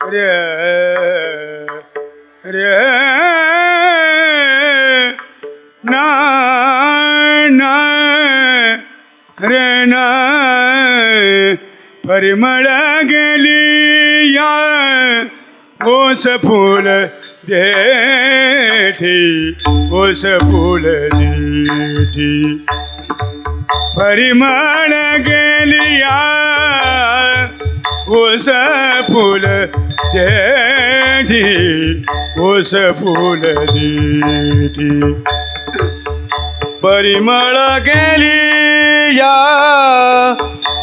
रे रे ना ना रे ना परिमळ गेली या ओस फूल देठी ओस फूल देठी परिमळ उस ओस फूल देठी उस फूल देठी परिमळ गेली या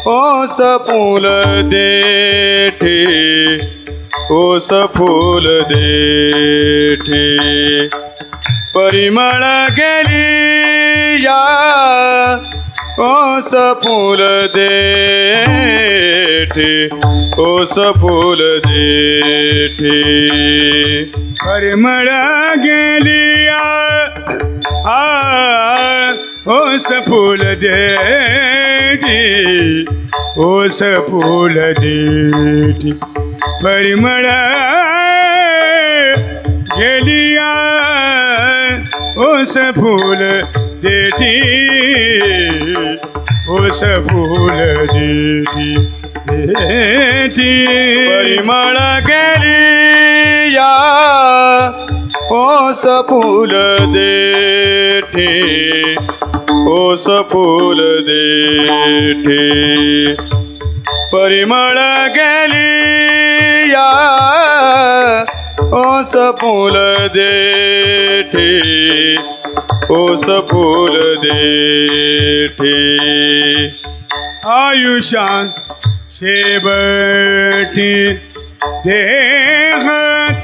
ओस फूल देठी ओस फूल देठी परिमळ गेली या ओस फूल देठे ओस फूल देठे। परिमळ गेलिया आ ओस फूल देठी ओस फूल देठी। परिमळ गेलिया ओस फूल देती ओस फूल देती देती। परिमळ गेली या ओस फूल देठे ओस फूल देठे। परिमळ गेली या ओस फूल देठे। ओस फूल देठी आयुष्यात शेवटी देह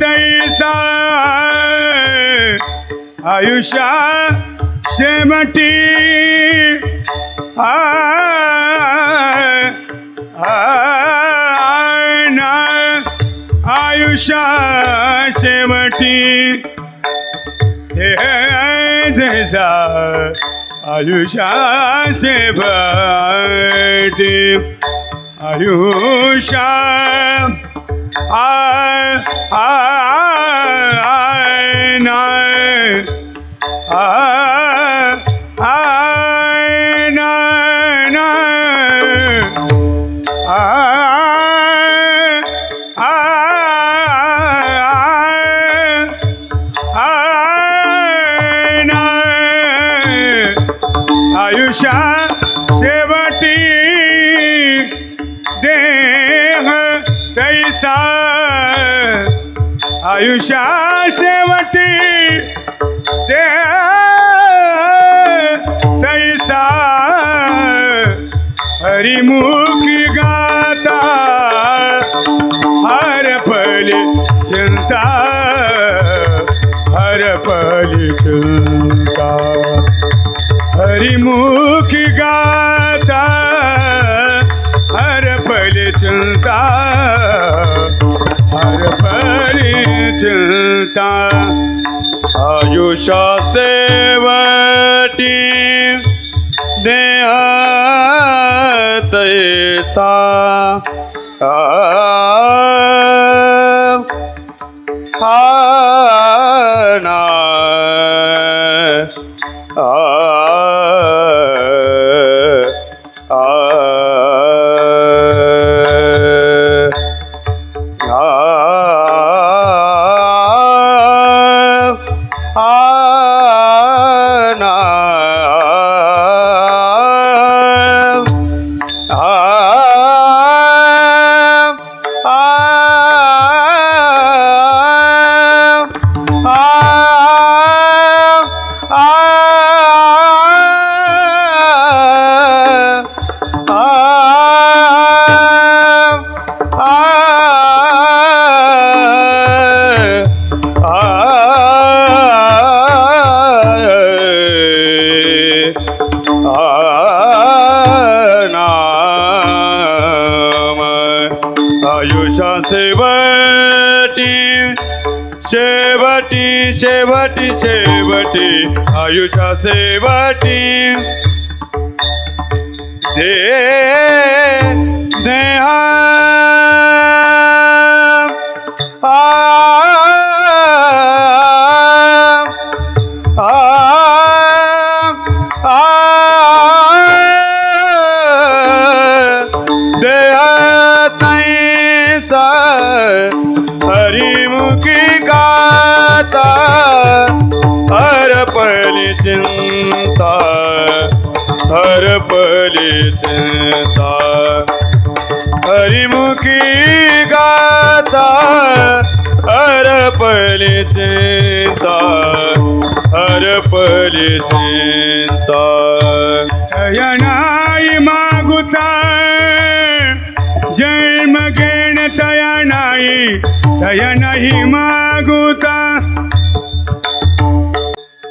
तैसा आयुष्या शेवटी आ आ- ना आयुष्या शेवटी देह तैसा आयुष्या शेवटी आयुष्या आ आ आ ना आ आ आयुष्या शेवटी देह तैसा आयुष्या शेवटी देह तैसा हरिमुख हरिमुखी गाता हर पली चिंता हर पली चिंता आयुषा सेवटी देह तैसा आ शेवटी शेवटी शेवटी आयुषा शेवटी दे देहा माता हरपली चिंता पल चिंता। हरिमुखी गाता, हर पल चिंता हरपली चिंता। यनाई मागुता, जन्म घेण तया नाही तया मा मागुता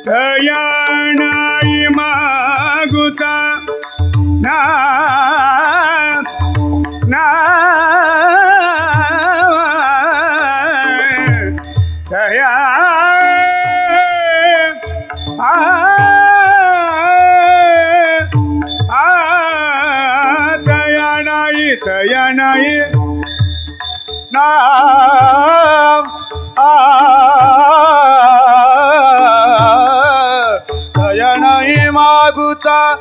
दयानाय नाही मागुता। ना ना। तया आ आ नाही नाही मागुता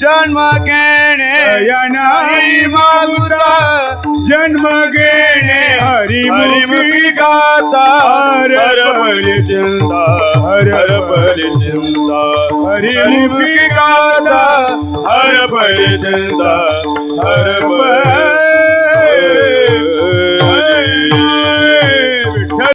जन्म घेणे. नाही मागुता जन्म घेणे. हरिमुखी हरिमुखी गाता. हर हरपली चिंता. हरपली चिंता. हरिमुखी गाता. हरपली चिंता. हरपली